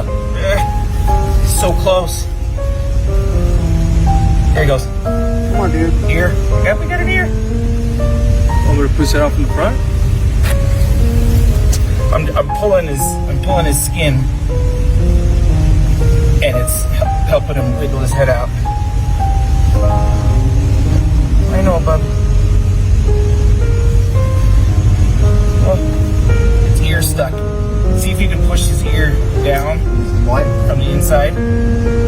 so close. There he goes. Come on, dude. Ear. Yeah, we got an ear. Want me to push that off in the front? I'm, I'm pulling his I'm pulling his skin, and it's helping him wiggle his head out. I know, bub. Down What? from the inside.